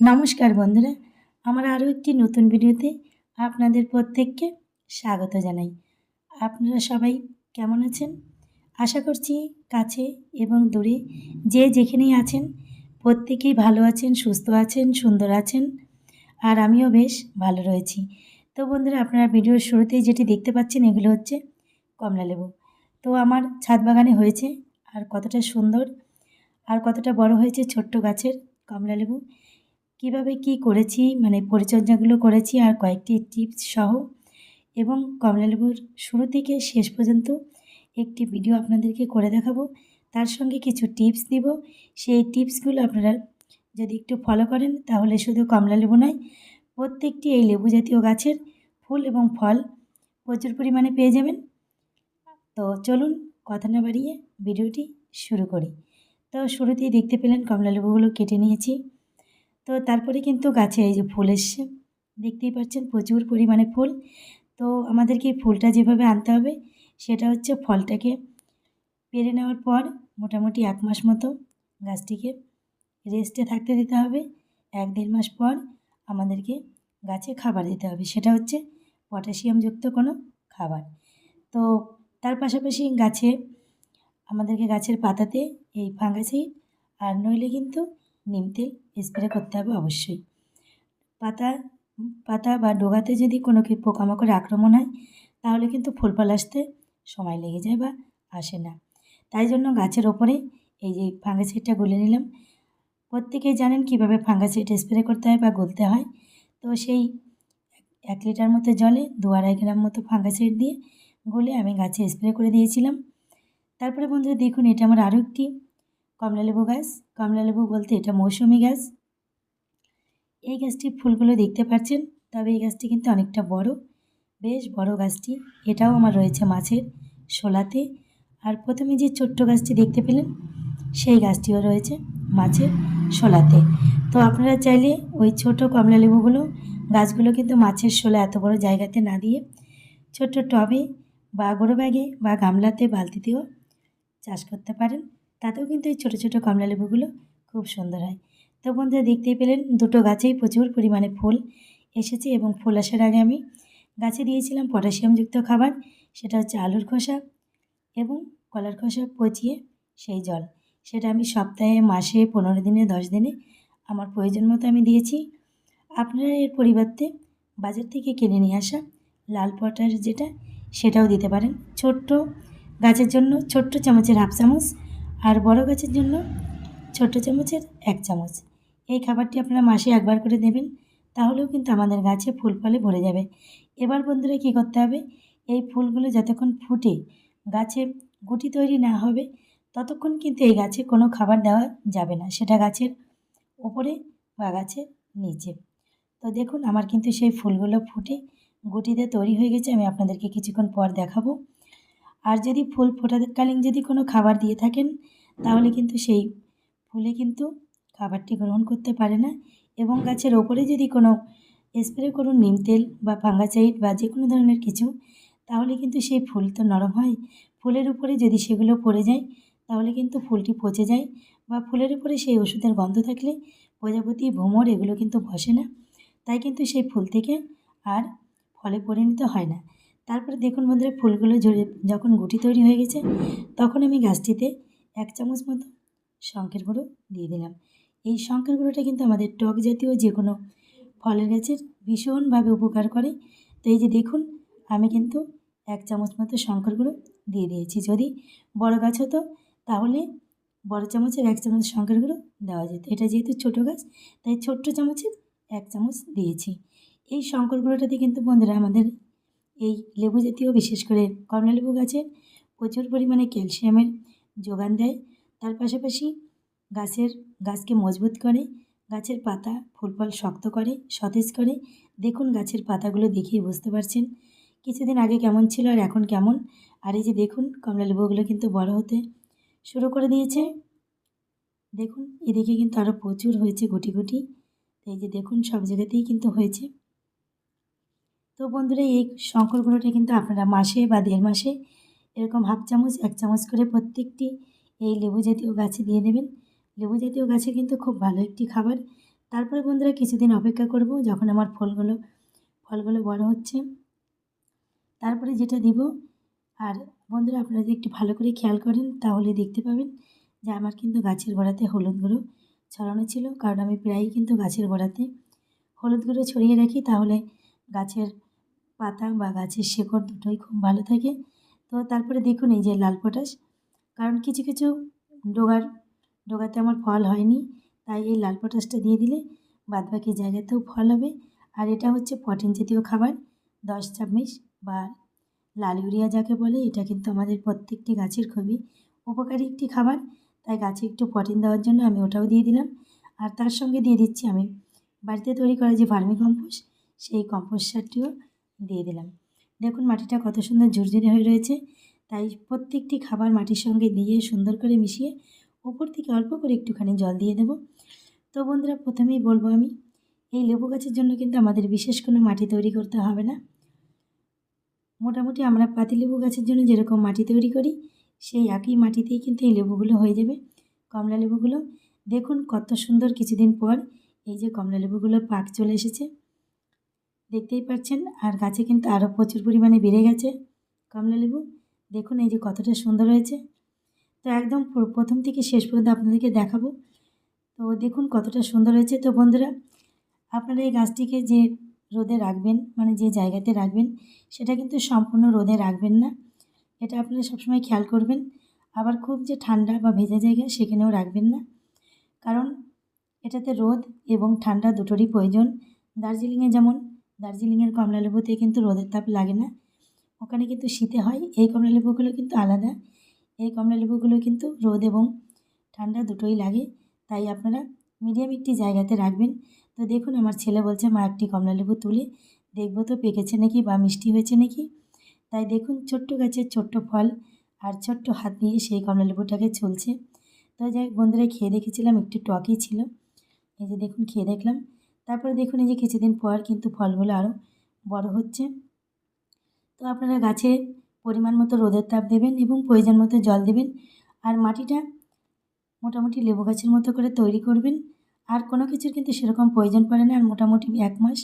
নমস্কার বন্ধুরা, আমার আরও একটি নতুন ভিডিওতে আপনাদের প্রত্যেককে স্বাগত জানাই। আপনারা সবাই কেমন আছেন? আশা করছি কাছে এবং দূরে যে যেখানেই আছেন, প্রত্যেকেই ভালো আছেন, সুস্থ আছেন, সুন্দর আছেন, আর আমিও বেশ ভালো রয়েছি। তো বন্ধুরা, আপনারা ভিডিওর শুরুতেই যেটি দেখতে পাচ্ছেন, এগুলো হচ্ছে কমলা লেবু। তো আমার ছাদ বাগানে হয়েছে আর কতটা সুন্দর আর কতটা বড় হয়েছে ছোট্ট গাছের কমলা লেবু। কীভাবে কী করেছি মানে পরিচর্যাগুলো করেছি আর কয়েকটি টিপস সহ। এবং কমলালেবুর শুরু থেকে শেষ পর্যন্ত একটি ভিডিও আপনাদেরকে করে দেখাবো। তার সঙ্গে কিছু টিপস দিব। সেই টিপসগুলো আপনারা যদি একটু ফলো করেন, তাহলে শুধু কমলালেবু নয়, প্রত্যেকটি এই লেবু জাতীয় গাছের ফুল এবং ফল প্রচুর পরিমাণে পেয়ে যাবেন। তো চলুন কথা না বাড়িয়ে ভিডিওটি শুরু করি। তো শুরুতেই দেখতে পেলেন কমলালেবুগুলো কেটে নিয়েছি। তো তারপরে কিন্তু গাছে এই যে ফুল এসছে। দেখতেই পাচ্ছেন প্রচুর পরিমাণে ফুল। তো আমাদেরকে ফুলটা যেভাবে আনতে হবে, সেটা হচ্ছে ফলটাকে পেরে নেওয়ার পর মোটামুটি এক মাস মতো গাছটিকে রেস্টে থাকতে দিতে হবে। এক দেড় মাস পর আমাদেরকে গাছে খাবার দিতে হবে। সেটা হচ্ছে পটাশিয়ামযুক্ত কোনো খাবার। তো তার পাশাপাশি গাছে আমাদেরকে গাছের পাতাতে এই ফাঙ্গাসাইড আর নইলে কিন্তু নিম তেল স্প্রে করতে হবে অবশ্যই। পাতা পাতা বা ডোগাতে যদি কোনো কি পোকামাকড় আক্রমণ হয়, তাহলে কিন্তু ফুল ফল আসতে সময় লেগে যায় বা আসে না। তাই জন্য গাছের ওপরে এই যে ফাঙ্গাসাইডটা গুলে নিলাম। প্রত্যেকেই জানেন কীভাবে ফাঙ্গাসাইড স্প্রে করতে হয় বা গলতে হয়। তো সেই এক লিটার মতো জলে দু আড়াই গ্রাম মতো ফাঙ্গাসাইড দিয়ে গলে আমি গাছে স্প্রে করে দিয়েছিলাম। তারপরে বন্ধুরা দেখুন, এটা আমার আরও একটি কমলালেবু গাছ। কমলালেবু বলতে এটা মৌসুমি গাছ। এই গাছটির ফুলগুলো দেখতে পাচ্ছেন, তবে এই গাছটি কিন্তু অনেকটা বড়। বেশ বড় গাছটি, এটাও আমার রয়েছে মাছের শোলাতে। আর প্রথমে যে ছোট্ট গাছটি দেখতে পেলেন, সেই গাছটিও রয়েছে মাছের শোলাতে। তো আপনারা চাইলে ওই ছোট কমলা লেবুগুলো, গাছগুলো কিন্তু মাছের শোলা এত বড় জায়গাতে না দিয়ে ছোট্ট টবে বা গোড়ো ব্যাগে বা গামলাতে, বালতিতেও চাষ করতে পারেন। তাতেও কিন্তু এই ছোটো ছোটো কমলা লেবুগুলো খুব সুন্দর হয়। তো বন্ধুরা দেখতেই পেলেন, দুটো গাছেই প্রচুর পরিমাণে ফুল এসেছে এবং ফুল আসার আগে আমি গাছে দিয়েছিলাম পটাশিয়ামযুক্ত খাবার, সেটা হচ্ছে আলুর খোসা এবং কলার খোসা পচিয়ে সেই জল। সেটা আমি সপ্তাহে, মাসে, পনেরো দিনে, দশ দিনে আমার প্রয়োজন মতো আমি দিয়েছি। আপনারা এর পরিবর্তে বাজার থেকে কিনে নিয়ে আসা লাল পটাশ যেটা, সেটাও দিতে পারেন। ছোট্ট গাছের জন্য ছোট্ট চামচের হাফ চামচ আর বড় গাছের জন্য ছোট চামচের এক চামচ। এই খাবারটি আপনারা মাসে একবার করে দেবেন, তাহলেও কিন্তু আমাদের গাছে ফুল ফলে ভরে যাবে। এবার বন্ধুরা কী করতে হবে? এই ফুলগুলো যতক্ষণ ফুটে গাছে গুটি তৈরি না হবে, ততক্ষণ কিন্তু এই গাছে কোনো খাবার দেওয়া যাবে না। সেটা গাছের ওপরে বা গাছের নিচে। তো দেখুন, আমার কিন্তু সেই ফুলগুলো ফুটে গুটিতে তৈরি হয়ে গেছে। আমি আপনাদেরকে কিছুক্ষণ পর দেখাবো। আর যদি ফুল ফোটাকালীন যদি কোনো খাবার দিয়ে থাকেন, তাহলে কিন্তু সেই ফুলে কিন্তু খাবারটি গ্রহণ করতে পারে না। এবং গাছের ওপরে যদি কোনো স্প্রে করুন, নিম তেল বা ফাঙ্গাসাইড বা যে কোনো ধরনের কিছু, তাহলে কিন্তু সেই ফুল তো নরম হয়। ফুলের উপরে যদি সেগুলো পড়ে যায়, তাহলে কিন্তু ফুলটি পচে যায় বা ফুলের উপরে সেই ওষুধের গন্ধ থাকলে প্রজাপতি, ভ্রমর এগুলো কিন্তু বসে না। তাই কিন্তু সেই ফুল থেকে আর ফলে পরিণত হয় না। তারপরে দেখুন বন্ধুরা, ফুলগুলো ঝরে, যখন গুটি তৈরি হয়ে গেছে, তখন আমি গাছটিতে এক চামচ মতো শঙ্কের গুঁড়ো দিয়ে দিলাম। এই শঙ্কের গুঁড়োটা কিন্তু আমাদের টক জাতীয় যে কোনো ফলের গাছের ভীষণভাবে উপকার করে। তো এই যে দেখুন, আমি কিন্তু এক চামচ মতো শঙ্কর গুঁড়ো দিয়ে দিয়েছি। যদি বড় গাছ হতো, তাহলে বড় চামচের এক চামচ শঙ্কর গুঁড়ো দেওয়া যেত। এটা যেহেতু ছোটো গাছ, তাই ছোট্ট চামচের এক চামচ দিয়েছি। এই শঙ্কর গুঁড়োটাতে কিন্তু বন্ধুরা আমাদের এই লেবু জাতীয়, বিশেষ করে কমলা লেবু গাছে প্রচুর পরিমাণে ক্যালসিয়ামের যোগান দেয়। তার পাশাপাশি গাছের, গাছকে মজবুত করে, গাছের পাতা ফুল ফল শক্ত করে, সতেজ করে। দেখুন গাছের পাতাগুলো দেখেই বুঝতে পারছেন কিছুদিন আগে কেমন ছিল আর এখন কেমন। আর এই যে দেখুন কমলা লেবুগুলো কিন্তু বড় হতে শুরু করে দিয়েছে। দেখুন, এদিকে কিন্তু আরও প্রচুর হয়েছে গুটি গুটি। এই যে দেখুন সব জায়গাতেই কিন্তু হয়েছে। তো বন্ধুরা, এই শঙ্কর গুঁড়োটা কিন্তু আপনারা মাসে বা দেড় মাসে এরকম হাফ চামচ, এক চামচ করে প্রত্যেকটি এই লেবু জাতীয় গাছে দিয়ে দেবেন। লেবু জাতীয় গাছে কিন্তু খুব ভালো একটি খাবার। তারপরে বন্ধুরা, কিছুদিন অপেক্ষা করব যখন আমার ফলগুলো ফলগুলো বড় হচ্ছে। তারপরে যেটা দিব, আর বন্ধুরা, আপনারা যদি একটু ভালো করে খেয়াল করেন তাহলে দেখতে পাবেন যে আমার কিন্তু গাছের গোড়াতে হলুদ গুঁড়ো ছড়ানো ছিল, কারণ আমি প্রায়ই কিন্তু গাছের গোড়াতে হলুদ গুঁড়ো ছড়িয়ে রাখি। তাহলে গাছের পাতা বা গাছের শেকড় দুটোই খুব ভালো থাকে। তো তারপরে দেখুন এই যে লাল পটাশ, কারণ কিছু কিছু ডোগার, ডোগাতে আমার ফল হয়নি, তাই এই লাল পটাশটা দিয়ে দিলে বাদবাকি জায়গাতেও ফল হবে। আর এটা হচ্ছে প্রোটিন জাতীয় খাবার, দশ চামচ বা লাল ইউরিয়া যাকে বলে, এটা কিন্তু আমাদের প্রত্যেকটি গাছের খুবই উপকারী একটি খাবার। তাই গাছে একটু প্রোটিন দেওয়ার জন্য আমি ওটাও দিয়ে দিলাম। আর তার সঙ্গে দিয়ে দিচ্ছি আমি বাড়িতে তৈরি করা যে ভার্মি কম্পোস্ট, সেই কম্পোস্ট সারটিও দিয়ে দিলাম। দেখুন, মাটিটা কত সুন্দর ঝুরঝুরে হয়ে রয়েছে। তাই প্রত্যেকটি খাবার মাটির সঙ্গে দিয়ে সুন্দর করে মিশিয়ে উপর থেকে অল্প করে একটুখানি জল দিয়ে দেবো। তো বন্ধুরা, প্রথমেই বলব আমি, এই লেবু গাছের জন্য কিন্তু আমাদের বিশেষ কোনো মাটি তৈরি করতে হবে না। মোটামুটি আমরা পাতিলেবু গাছের জন্য যেরকম মাটি তৈরি করি, সেই একই মাটিতেই কিন্তু এই লেবুগুলো হয়ে যাবে, কমলা লেবুগুলো। দেখুন, কত সুন্দর কিছুদিন পর এই যে কমলা লেবুগুলো পাক চলে এসেছে। দেখতেই পাচ্ছেন, আর গাছে কিন্তু আরও প্রচুর পরিমাণে বেড়ে গেছে। কমলা লেবু দেখুন এই যে কতটা সুন্দর হয়েছে। তো একদম প্রথম থেকে শেষ পর্যন্ত আপনাদেরকে দেখাবো। তো দেখুন কতটা সুন্দর হয়েছে। তো বন্ধুরা, আপনারা এই গাছটিকে যে রোদে রাখবেন মানে যে জায়গাতে রাখবেন, সেটা কিন্তু সম্পূর্ণ রোদে রাখবেন না। এটা আপনারা সবসময় খেয়াল করবেন। আবার খুব যে ঠান্ডা বা ভেজা জায়গা, সেখানেও রাখবেন না। কারণ এটাতে রোদ এবং ঠান্ডা দুটোরই প্রয়োজন। দার্জিলিংয়ে যেমন দার্জিলিংয়ের কমলা লেবুতে কিন্তু রোদের তাপ লাগে না। ওখানে কিন্তু শীতে হয়। এই কমলা লেবুগুলো কিন্তু আলাদা। এই কমলা লেবুগুলো কিন্তু রোদ এবং ঠান্ডা দুটোই লাগে। তাই আপনারা মিডিয়াম একটি জায়গাতে রাখবেন। তো দেখুন, আমার ছেলে বলছে, মা, একটি কমলা লেবু তুলে দেখব তো পেকেছে নাকি বা মিষ্টি হয়েছে নাকি? তাই দেখুন, ছোট্ট গাছের ছোট্ট ফল আর ছোট্ট হাত দিয়ে সেই কমলা লেবুটাকে চলছে তো যাই বন্ধুরা, খেয়ে দেখেছিলাম, একটু টকই ছিল। এই যে দেখুন, খেয়ে দেখলাম। তারপরে দেখুন এই যে কিছুদিন পর কিন্তু ফলগুলো আরও বড় হচ্ছে। তো আপনারা গাছে পরিমাণ মতো রোদের তাপ দেবেন এবং প্রয়োজন মতো জল দেবেন। আর মাটিটা মোটামুটি লেবু গাছের মতো করে তৈরি করবেন। আর কোনো কিছুর কিন্তু সেরকম প্রয়োজন পড়ে না, আর মোটামুটি এক মাস,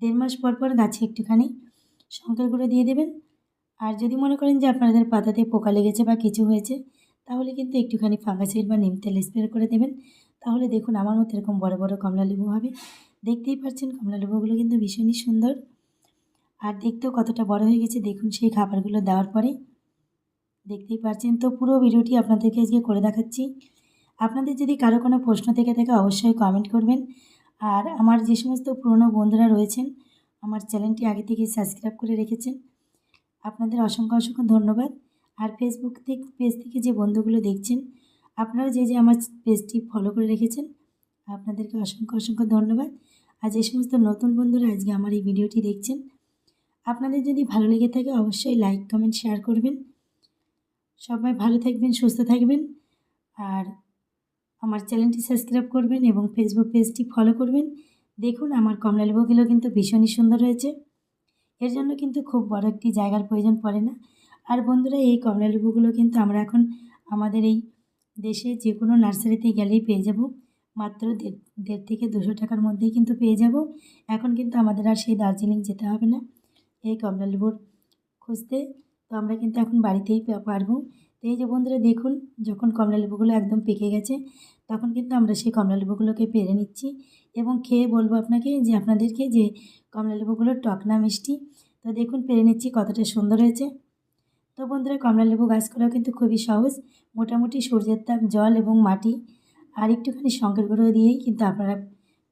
দেড় মাস পর পর গাছে একটুখানি শঙ্কর গুঁড়ো দিয়ে দেবেন। আর যদি মনে করেন যে আপনাদের পাতাতে পোকা লেগেছে বা কিছু হয়েছে, তাহলে কিন্তু একটুখানি ফাঙ্গাসাইড বা নিম তেল স্প্রে করে দেবেন। তাহলে দেখুন আমার মতো এরকম বড় বড় কমলা লেবু হবে। দেখতেই পাচ্ছেন কমলা লেবুগুলো কিন্তু ভীষণই সুন্দর। আর দেখতেও কতটা বড় হয়ে গেছে। দেখুন সেই খাবারগুলো দেওয়ার পরে। দেখতেই পাচ্ছেন তো পুরো ভিডিওটি আপনাদেরকে আজকে করে দেখাচ্ছি। আপনাদের যদি কারও কোনো প্রশ্ন থেকে থাকে অবশ্যই কমেন্ট করবেন। আর আমার যে সমস্ত পুরনো বন্ধুরা রয়েছেন, আমার চ্যানেলটি আগে থেকে সাবস্ক্রাইব করে রেখেছেন, আপনাদের অসংখ্য অসংখ্য ধন্যবাদ। আর ফেসবুক থেকে পেজ থেকে যে বন্ধুগুলো দেখছেন, আপনারা যে যে আমার পেজটি ফলো করে রেখেছেন, আপনাদেরকে অসংখ্য অসংখ্য ধন্যবাদ। আর যে সমস্ত নতুন বন্ধুরা আজকে আমার এই ভিডিওটি দেখছেন। আপনাদের যদি ভালো লেগে থাকে অবশ্যই লাইক কমেন্ট শেয়ার করবেন। সবাই ভালো থাকবেন, সুস্থ থাকবেন। আর আমার চ্যানেলটি সাবস্ক্রাইব করবেন এবং ফেসবুক পেজটি ফলো করবেন। দেখুন, আমার কমলা লেবুগুলো কিন্তু ভীষণই সুন্দর হয়েছে। এর জন্য কিন্তু খুব বড় একটি জায়গার প্রয়োজন পড়ে না। আর বন্ধুরা, এই কমলা লেবুগুলো কিন্তু আমরা এখন আমাদের এই দেশে যে কোনো নার্সারিতে গেলেই পেয়ে যাব। মাত্র দেড় থেকে দুশো টাকার মধ্যেই কিন্তু পেয়ে যাব। এখন কিন্তু আমাদের আর সেই দার্জিলিং যেতে হবে না। এই কমলা লেবুর খুঁজতে। তো আমরা কিন্তু এখন বাড়িতেই পারব। তো এই যে বন্ধুরা, দেখুন, যখন কমলা লেবুগুলো একদম পেকে গেছে, তখন কিন্তু আমরা সেই কমলা লেবুগুলোকে পেরে নিচ্ছি এবং খেয়ে বলব আপনাকে যে, আপনাদেরকে যে কমলা লেবুগুলো টক না মিষ্টি। তো দেখুন, পেরে নিচ্ছি কতটা সুন্দর হয়েছে। তো বন্ধুরা কমলা লেবু গাছ করাও কিন্তু খুবই সহজ। মোটামুটি সূর্যের তাপ, জল এবং মাটি আর একটুখানি শঙ্কর গুঁড়ো দিয়েই কিন্তু আপনারা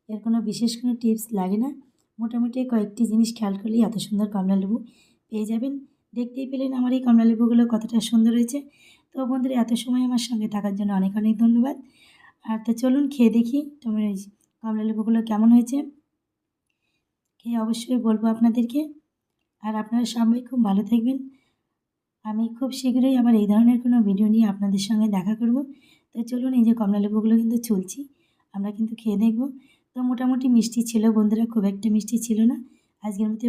এর কোনো বিশেষ কোনো টিপস লাগে না। মোটামুটি কয়েকটি জিনিস খেয়াল করলেই এত সুন্দর কমলা লেবু পেয়ে যাবেন। দেখতেই পেলেন আমার এই কমলা লেবুগুলো কতটা সুন্দর হয়েছে। তো বন্ধুরা, এত সময় আমার সঙ্গে থাকার জন্য অনেক অনেক ধন্যবাদ। আর তো চলুন খেয়ে দেখি তোমার এই কমলা লেবুগুলো কেমন হয়েছে। খেয়ে অবশ্যই বলব আপনাদেরকে। আর আপনারা সবাই খুব ভালো থাকবেন। আমি খুব শীঘ্রই আবার এই ধরনের কোনো ভিডিও নিয়ে আপনাদের সঙ্গে দেখা করব। তো চলুন এই যে কমলালেবুগুলো কিন্তু চলছি আমরা কিন্তু খেয়ে দেখব। তো মোটামুটি মিষ্টি ছিল বন্ধুরা, খুব একটা মিষ্টি ছিল না। আজকের মতো